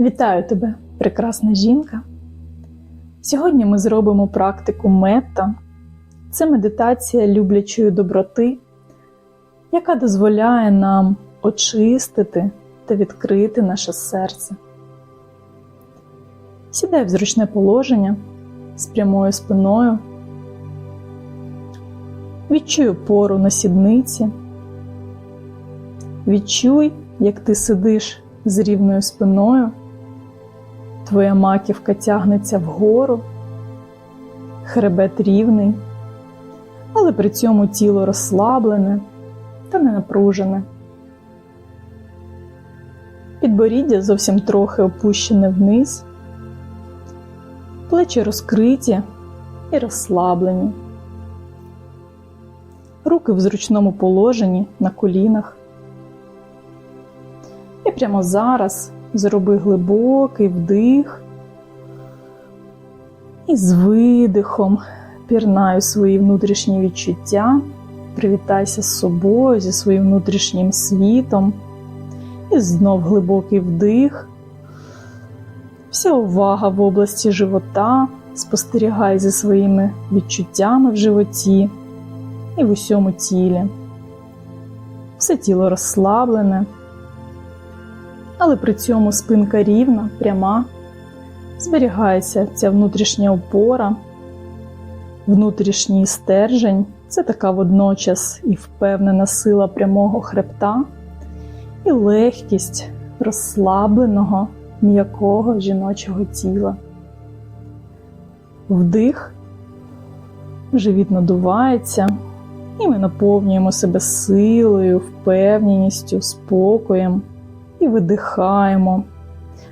Вітаю тебе, прекрасна жінка. Сьогодні ми зробимо практику метта. Це медитація люблячої доброти, яка дозволяє нам очистити та відкрити наше серце. Сідай в зручне положення з прямою спиною. Відчуй опору на сідниці. Відчуй, як ти сидиш з рівною спиною. Твоя маківка тягнеться вгору, хребет рівний, але при цьому тіло розслаблене та не напружене. Підборіддя зовсім трохи опущене вниз, плечі розкриті і розслаблені, руки в зручному положенні на колінах. І прямо зараз зроби глибокий вдих і з видихом пірнаю свої внутрішні відчуття, привітайся з собою, зі своїм внутрішнім світом. І знов глибокий вдих. Вся увага в області живота, спостерігай зі своїми відчуттями в животі і в усьому тілі. Все тіло розслаблене але при цьому спинка рівна, пряма, зберігається ця внутрішня опора, внутрішній стержень. Це така водночас і впевнена сила прямого хребта, і легкість розслабленого, м'якого жіночого тіла. Вдих, живіт надувається, і ми наповнюємо себе силою, впевненістю, спокоєм і видихаємо.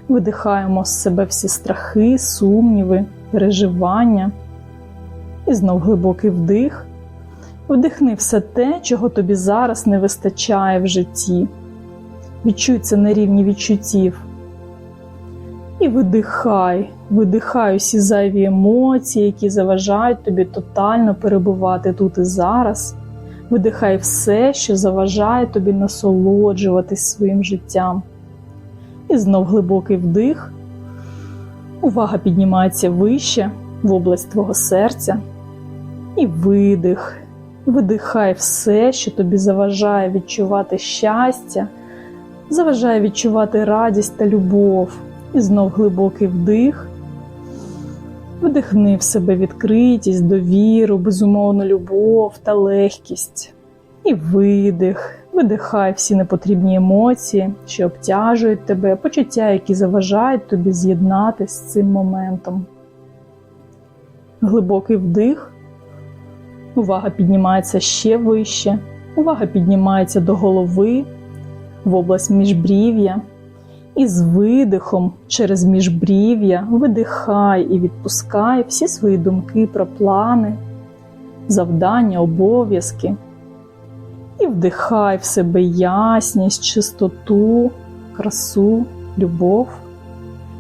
Видихаємо з себе всі страхи, сумніви, переживання. І знов глибокий вдих. Вдихни все те, чого тобі зараз не вистачає в житті. Відчуй це на рівні відчуттів. І видихай, видихай усі зайві емоції, які заважають тобі тотально перебувати тут і зараз. Видихай все, що заважає тобі насолоджуватись своїм життям. І знов глибокий вдих. Увага піднімається вище в область твого серця. І видих. Видихай все, що тобі заважає відчувати щастя, заважає відчувати радість та любов. І знов глибокий вдих. Вдихни в себе відкритість, довіру, безумовну любов та легкість. І видих, видихай всі непотрібні емоції, що обтяжують тебе, почуття, які заважають тобі з'єднатися з цим моментом. Глибокий вдих. Увага піднімається ще вище. Увага піднімається до голови в область міжбрів'я. І з видихом через міжбрів'я видихай і відпускай всі свої думки про плани, завдання, обов'язки. І вдихай в себе ясність, чистоту, красу, любов.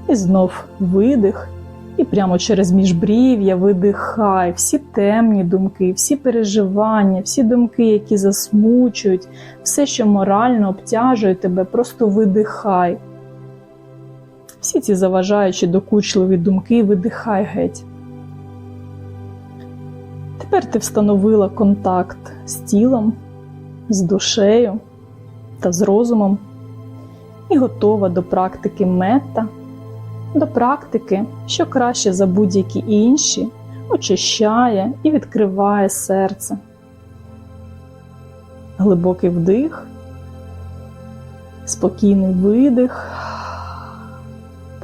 І знов видих, і прямо через міжбрів'я видихай всі темні думки, всі переживання, всі думки, які засмучують, все, що морально обтяжує тебе, просто видихай. Всі ці заважаючі докучливі думки видихай геть. Тепер ти встановила контакт з тілом, з душею та з розумом і готова до практики мета, до практики, що краще за будь-які інші, очищає і відкриває серце. Глибокий вдих, спокійний видих.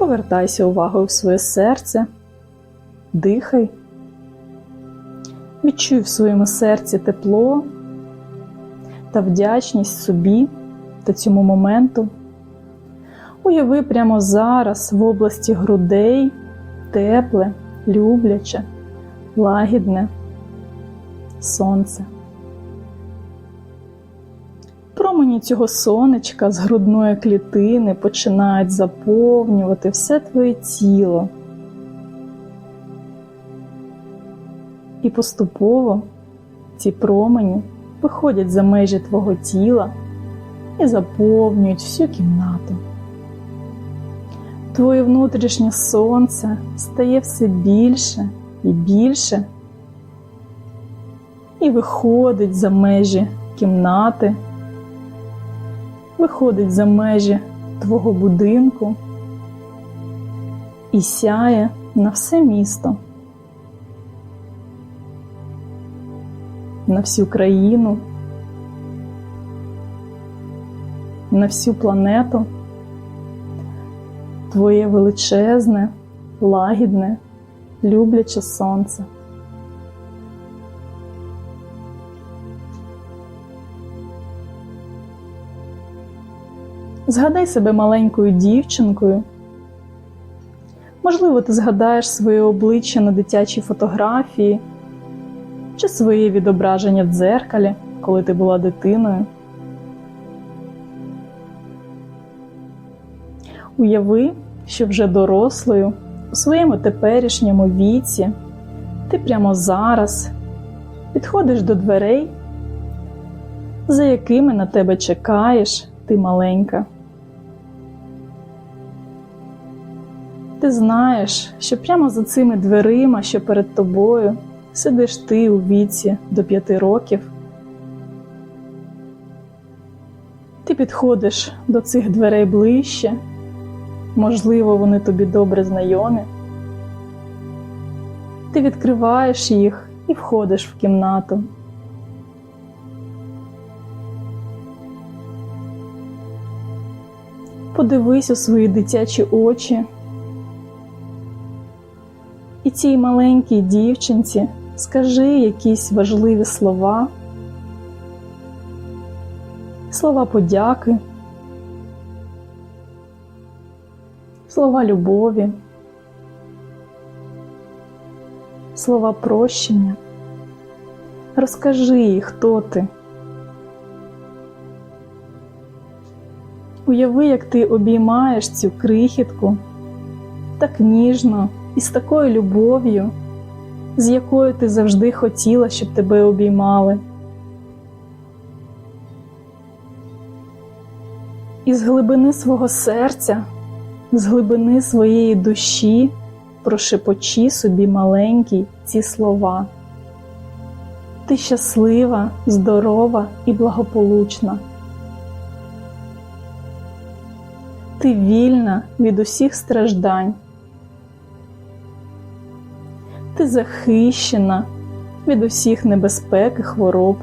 Повертайся увагою в своє серце, дихай, відчуй в своєму серці тепло та вдячність собі та цьому моменту. Уяви прямо зараз в області грудей тепле, любляче, лагідне сонце. Промені цього сонечка з грудної клітини починають заповнювати все твоє тіло. І поступово ці промені виходять за межі твого тіла і заповнюють всю кімнату. Твоє внутрішнє сонце стає все більше і більше і виходить за межі кімнати, виходить за межі твого будинку і сяє на все місто, на всю країну, на всю планету. Твоє величезне, лагідне, любляче сонце. Згадай себе маленькою дівчинкою. Можливо, ти згадаєш своє обличчя на дитячій фотографії чи своє відображення в дзеркалі, коли ти була дитиною. Уяви, що вже дорослою, у своєму теперішньому віці, ти прямо зараз підходиш до дверей, за якими на тебе чекаєш ти маленька. Ти знаєш, що прямо за цими дверима, що перед тобою, сидиш ти у віці до п'яти років. Ти підходиш до цих дверей ближче, можливо, вони тобі добре знайомі. Ти відкриваєш їх і входиш в кімнату. Подивись у свої дитячі очі. Цій маленькій дівчинці скажи якісь важливі слова, слова подяки, слова любові, слова прощення. Розкажи їй, хто ти. Уяви, як ти обіймаєш цю крихітку так ніжно і з такою любов'ю, з якою ти завжди хотіла, щоб тебе обіймали. І з глибини свого серця, з глибини своєї душі прошепочи собі маленькі ці слова. Ти щаслива, здорова і благополучна. Ти вільна від усіх страждань. Ти захищена від усіх небезпек і хвороб.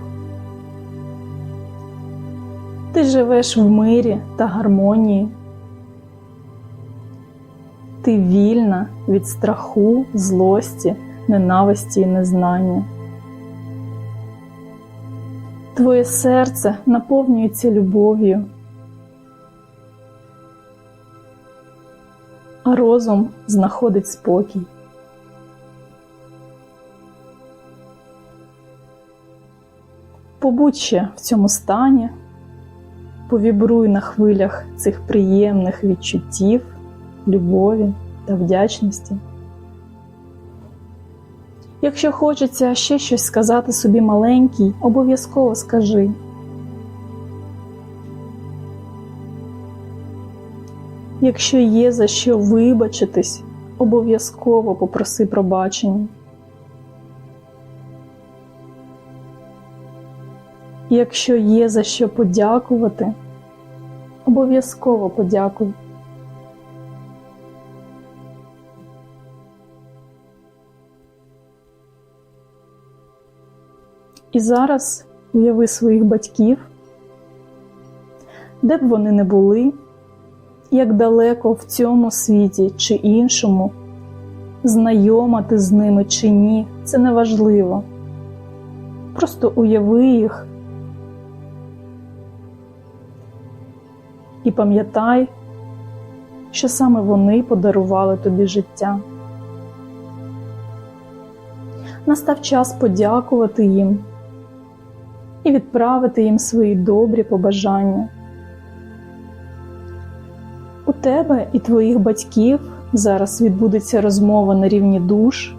Ти живеш в мирі та гармонії. Ти вільна від страху, злості, ненависті і незнання. Твоє серце наповнюється любов'ю, а розум знаходить спокій. Побудь ще в цьому стані, повібруй на хвилях цих приємних відчуттів, любові та вдячності. Якщо хочеться ще щось сказати собі маленький, обов'язково скажи. Якщо є за що вибачитись, обов'язково попроси пробачення. Якщо є за що подякувати, обов'язково подякуй. І зараз уяви своїх батьків, де б вони не були, як далеко в цьому світі чи іншому, знайома ти з ними чи ні, це не важливо. Просто уяви їх і пам'ятай, що саме вони подарували тобі життя. Настав час подякувати їм і відправити їм свої добрі побажання. У тебе і твоїх батьків зараз відбудеться розмова на рівні душ.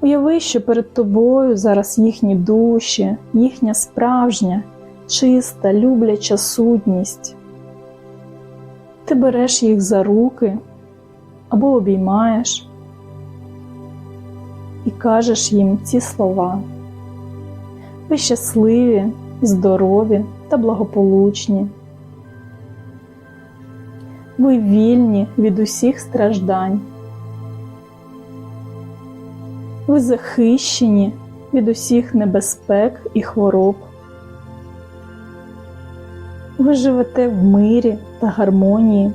Уяви, що перед тобою зараз їхні душі, їхня справжня, чиста, любляча сутність. Ти береш їх за руки або обіймаєш і кажеш їм ці слова. Ви щасливі, здорові та благополучні. Ви вільні від усіх страждань. Ви захищені від усіх небезпек і хвороб. Ви живете в мирі та гармонії.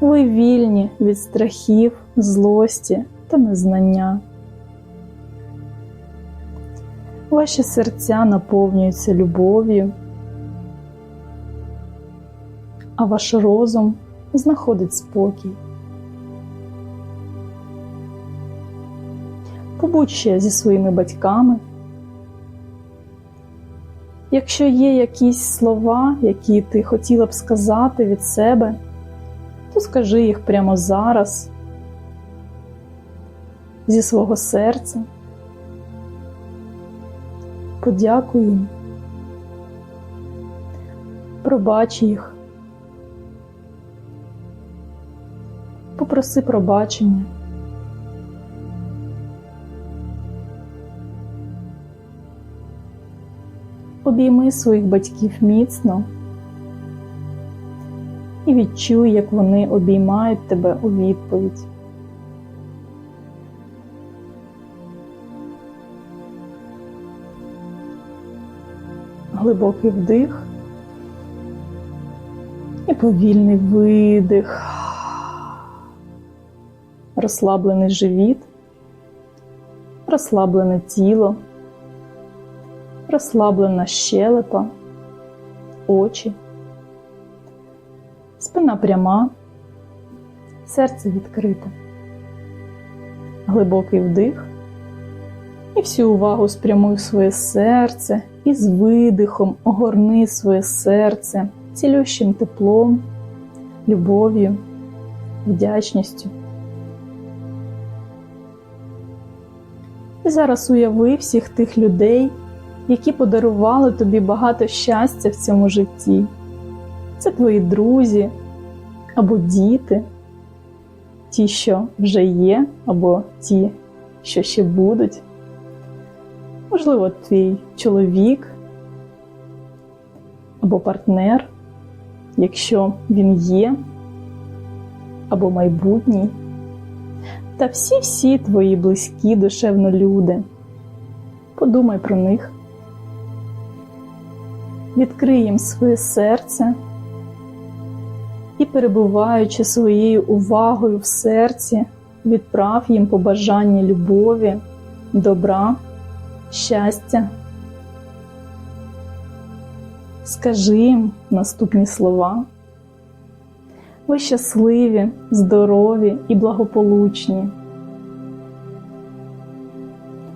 Ви вільні від страхів, злості та незнання. Ваші серця наповнюються любов'ю, а ваш розум знаходить спокій. Побудь ще зі своїми батьками. Якщо є якісь слова, які ти хотіла б сказати від себе, то скажи їх прямо зараз зі свого серця. Подякуй їм, пробач їх, попроси пробачення. Обійми своїх батьків міцно і відчуй, як вони обіймають тебе у відповідь. Глибокий вдих і повільний видих, розслаблений живіт, розслаблене тіло розслаблена щелепа, очі, спина пряма, серце відкрите, глибокий вдих і всю увагу спрямуй в своє серце і з видихом огорни своє серце цілющим теплом, любов'ю, вдячністю. І зараз уяви всіх тих людей, які подарували тобі багато щастя в цьому житті. Це твої друзі або діти, ті, що вже є, або ті, що ще будуть. Можливо, твій чоловік або партнер, якщо він є, або майбутній, та всі-всі твої близькі душевно люди. Подумай про них відкрий їм своє серце і, перебуваючи своєю увагою в серці, відправ їм побажання любові, добра, щастя. Скажи їм наступні слова. Ви щасливі, здорові і благополучні.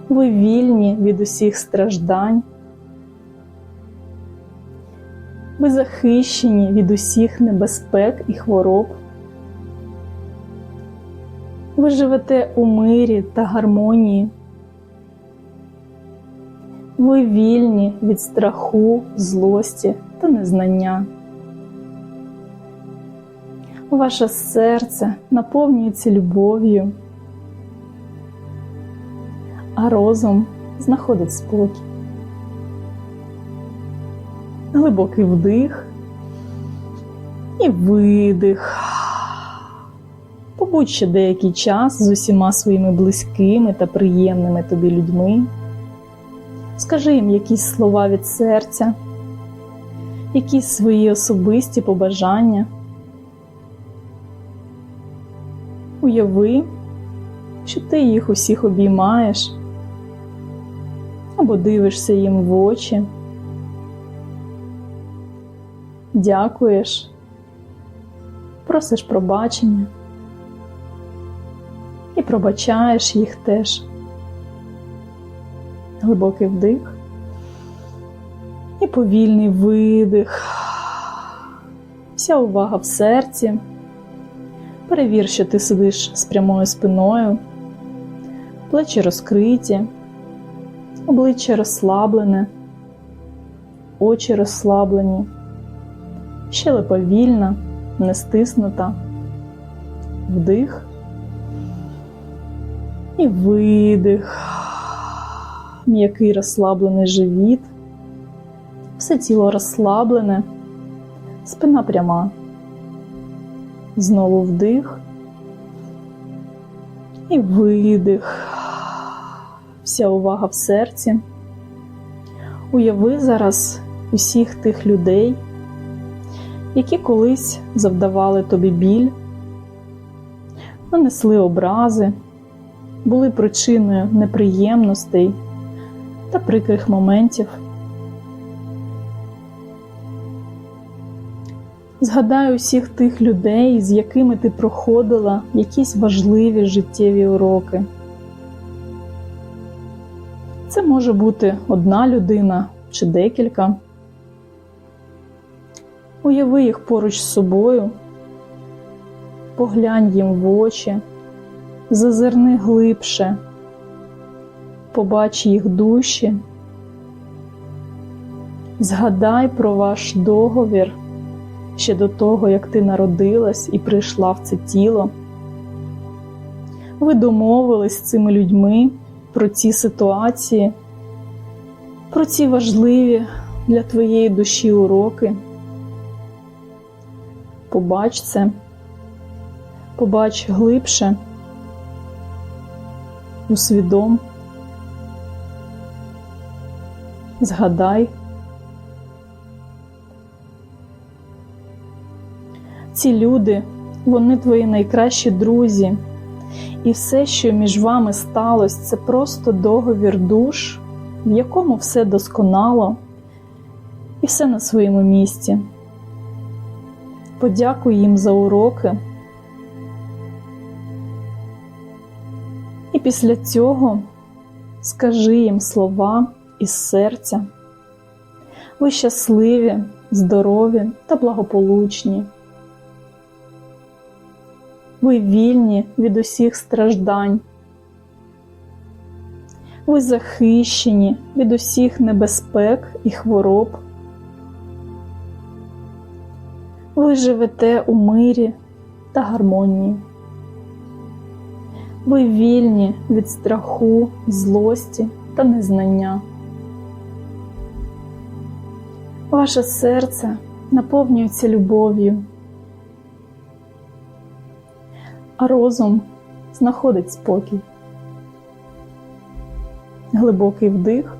Ви вільні від усіх страждань. Ви захищені від усіх небезпек і хвороб. Ви живете у мирі та гармонії. Ви вільні від страху, злості та незнання. Ваше серце наповнюється любов'ю, а розум знаходить спокій глибокий вдих і видих. Побудь ще деякий час з усіма своїми близькими та приємними тобі людьми. Скажи їм якісь слова від серця, якісь свої особисті побажання. Уяви, що ти їх усіх обіймаєш або дивишся їм в очі дякуєш, просиш пробачення. І пробачаєш їх теж. Глибокий вдих. І повільний видих. Вся увага в серці. Перевір, що ти сидиш з прямою спиною, плечі розкриті, обличчя розслаблене, очі розслаблені щелепа вільна, не стиснута. Вдих і видих. М'який розслаблений живіт. Все тіло розслаблене, спина пряма. Знову вдих і видих. Вся увага в серці. Уяви зараз усіх тих людей, які колись завдавали тобі біль, нанесли образи, були причиною неприємностей та прикрих моментів. Згадай усіх тих людей, з якими ти проходила якісь важливі життєві уроки. Це може бути одна людина чи декілька. Уяви їх поруч з собою, поглянь їм в очі, зазирни глибше, побач їх душі, згадай про ваш договір ще до того, як ти народилась і прийшла в це тіло. Ви домовились з цими людьми про ці ситуації, про ці важливі для твоєї душі уроки. Побач це, побач глибше, усвідом, згадай. Ці люди, вони твої найкращі друзі, і все, що між вами сталося, це просто договір душ, в якому все досконало. І все на своєму місці. Подякуй їм за уроки. І після цього скажи їм слова із серця. Ви щасливі, здорові та благополучні. Ви вільні від усіх страждань. Ви захищені від усіх небезпек і хвороб. Ви живете у мирі та гармонії. Ви вільні від страху, злості та незнання. Ваше серце наповнюється любов'ю, а розум знаходить спокій. Глибокий вдих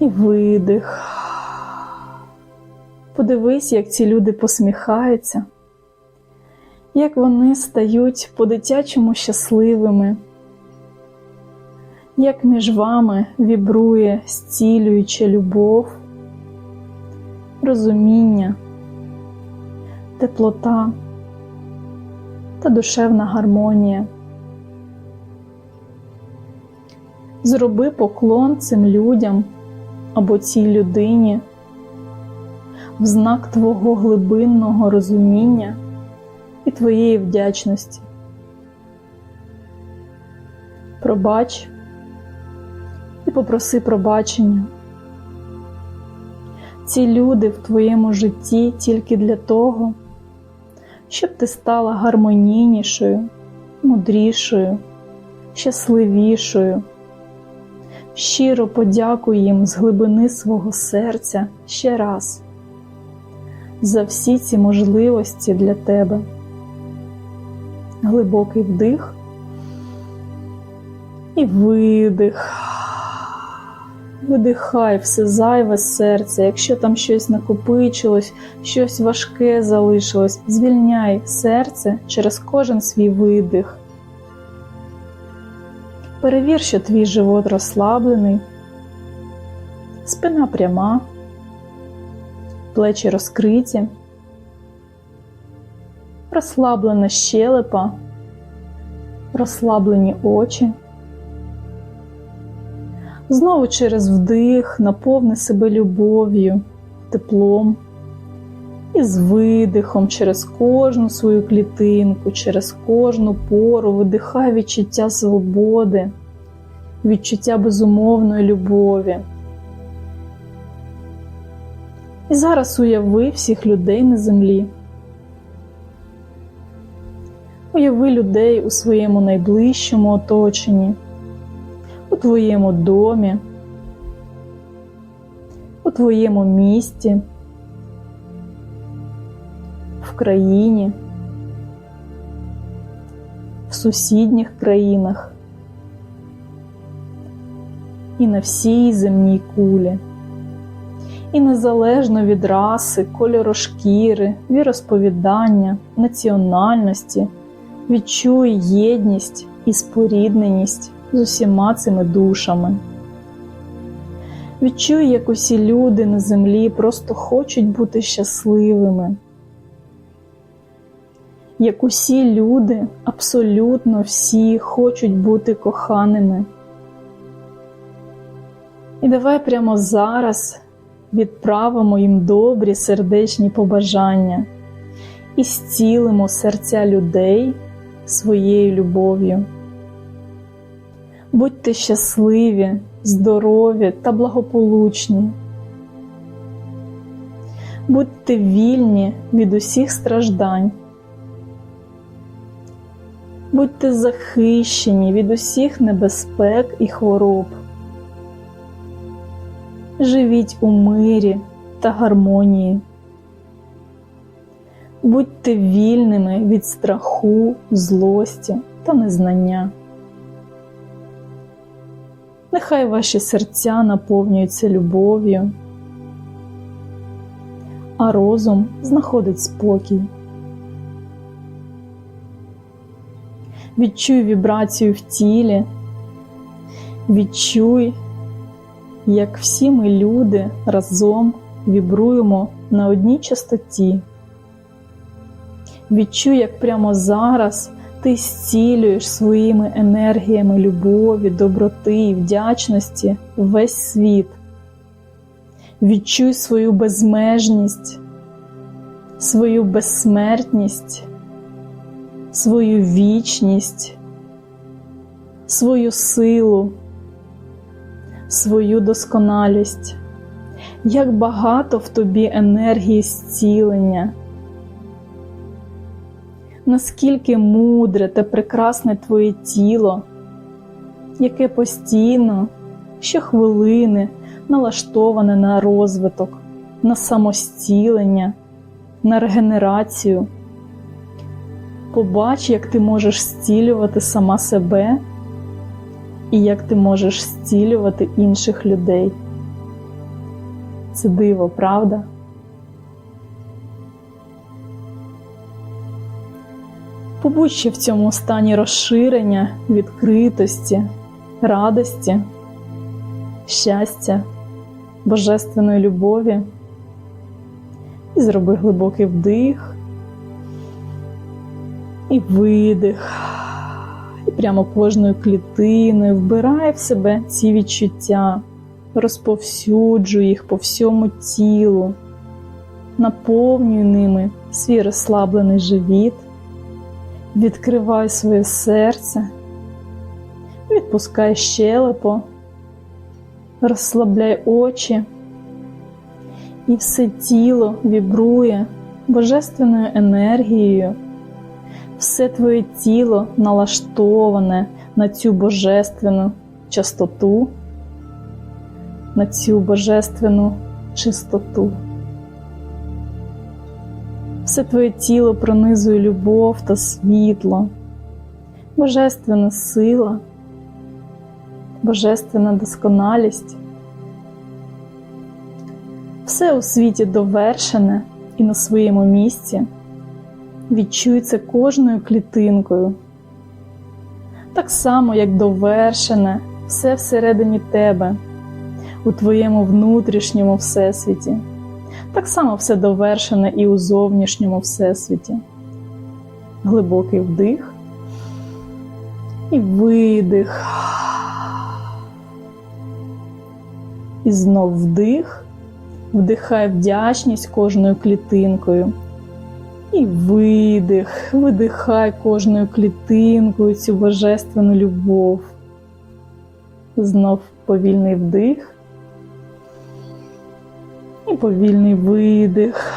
і видих. Подивись, як ці люди посміхаються, як вони стають по-дитячому щасливими, як між вами вібрує зцілююча любов, розуміння, теплота та душевна гармонія. Зроби поклон цим людям або цій людині в знак Твого глибинного розуміння і Твоєї вдячності. Пробач і попроси пробачення. Ці люди в твоєму житті тільки для того, щоб ти стала гармонійнішою, мудрішою, щасливішою. Щиро подякуй їм з глибини свого серця ще раз за всі ці можливості для тебе. Глибокий вдих і видих. Видихай все зайве серце, якщо там щось накопичилось, щось важке залишилось, звільняй серце через кожен свій видих. Перевір, що твій живот розслаблений, спина пряма, плечі розкриті, розслаблена щелепа, розслаблені очі. Знову через вдих наповни себе любов'ю, теплом і з видихом через кожну свою клітинку, через кожну пору видихай відчуття свободи, відчуття безумовної любові. І зараз уяви всіх людей на землі. Уяви людей у своєму найближчому оточенні, у твоєму домі, у твоєму місті, в країні, в сусідніх країнах і на всій земній кулі. І незалежно від раси, кольору шкіри, віросповідання, національності, відчуй єдність і спорідненість з усіма цими душами. Відчуй, як усі люди на землі просто хочуть бути щасливими. Як усі люди, абсолютно всі хочуть бути коханими. І давай прямо зараз відправимо їм добрі сердечні побажання і зцілимо серця людей своєю любов'ю. Будьте щасливі, здорові та благополучні. Будьте вільні від усіх страждань. Будьте захищені від усіх небезпек і хвороб. Живіть у мирі та гармонії. Будьте вільними від страху, злості та незнання. Нехай ваші серця наповнюються любов'ю, а розум знаходить спокій. Відчуй вібрацію в тілі, відчуй, як всі ми люди разом вібруємо на одній частоті. Відчуй, як прямо зараз ти зцілюєш своїми енергіями любові, доброти і вдячності весь світ. Відчуй свою безмежність, свою безсмертність, свою вічність, свою силу, свою досконалість, як багато в тобі енергії зцілення наскільки мудре та прекрасне твоє тіло, яке постійно, щохвилини налаштоване на розвиток, на самостілення, на регенерацію. Побач, як ти можеш зцілювати сама себе і як ти можеш зцілювати інших людей. Це диво, правда? Побудь ще в цьому стані розширення, відкритості, радості, щастя, божественної любові. І зроби глибокий вдих і видих. Прямо кожною клітиною вбирай в себе ці відчуття, розповсюджуй їх по всьому тілу, наповнюй ними свій розслаблений живіт. Відкривай своє серце, відпускай щелепо, розслабляй очі, і все тіло вібрує божественною енергією, все твоє тіло налаштоване на цю божественну частоту, на цю божественну чистоту. Все твоє тіло пронизує любов та світло, божественна сила, божественна досконалість. Все у світі довершене і на своєму місці відчується кожною клітинкою. Так само, як довершене все всередині тебе, у твоєму внутрішньому всесвіті. Так само все довершене і у зовнішньому всесвіті. Глибокий вдих і видих. І знов вдих, вдихай вдячність кожною клітинкою. І видих, видихай кожною клітинкою цю божественну любов. Знов повільний вдих. І повільний видих.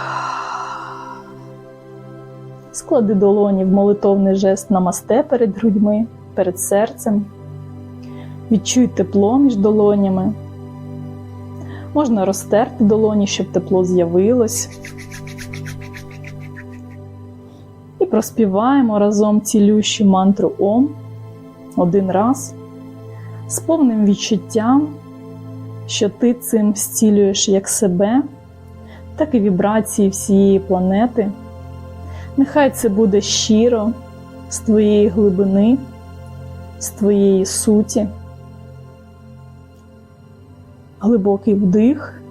Склади долоні в молитовний жест намасте перед грудьми, перед серцем. Відчуй тепло між долонями. Можна розтерти долоні, щоб тепло з'явилось. І проспіваємо разом цілющу мантру Ом один раз з повним відчуттям, що ти цим зцілюєш як себе, так і вібрації всієї планети. Нехай це буде щиро з твоєї глибини, з твоєї суті. Глибокий вдих.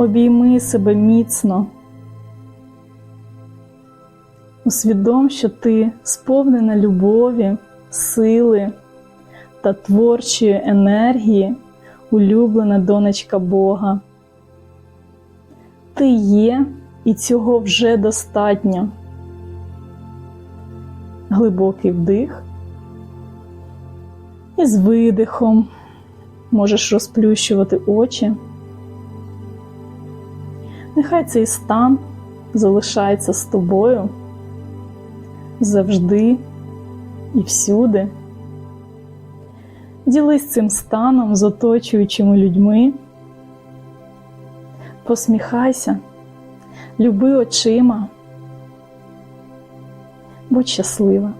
Обійми себе міцно. Усвідом, що ти сповнена любові, сили та творчої енергії, улюблена донечка Бога. Ти є і цього вже достатньо. Глибокий вдих. І з видихом можеш розплющувати очі. Нехай цей стан залишається з тобою завжди і всюди. Ділись цим станом з оточуючими людьми. Посміхайся, люби очима, будь щаслива.